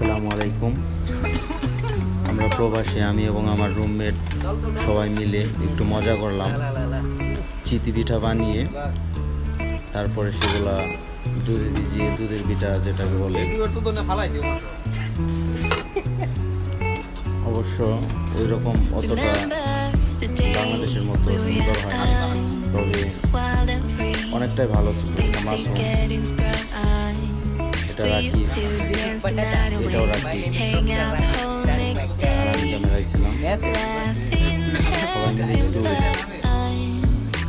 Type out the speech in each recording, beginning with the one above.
আসসালামু আলাইকুম। আমরা প্রবাসে, আমি এবং আমার রুমমেট সবাই মিলে একটু মজা করলাম। চিতি পিঠা বানিয়ে, তারপরে সেগুলা দুধে ভিজিয়ে, দুধের পিঠা যেটাকে বলে। অবশ্য ওই রকম অতটা বাংলাদেশের মতো সুন্দর হয় না, তবে অনেকটাই ভালো ছিল। এটা রাখি এটাও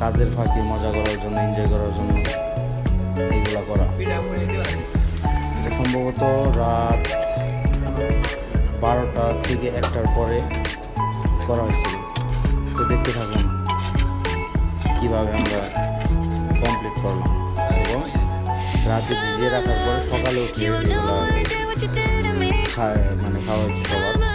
কাজের ফাঁকি মজা করার জন্য এনজয় করার জন্য এইগুলা করা। এটা সম্ভবত রাত বারোটা থেকে একটার পরে করা হয়েছিল। তো দেখতে থাকুন কীভাবে আমরা কমপ্লিট করলাম। এবং রাতে ভিজিয়ে রাখার পরে সকালে উঠে খায় মানে খাওয়া হয়েছে সবার একটু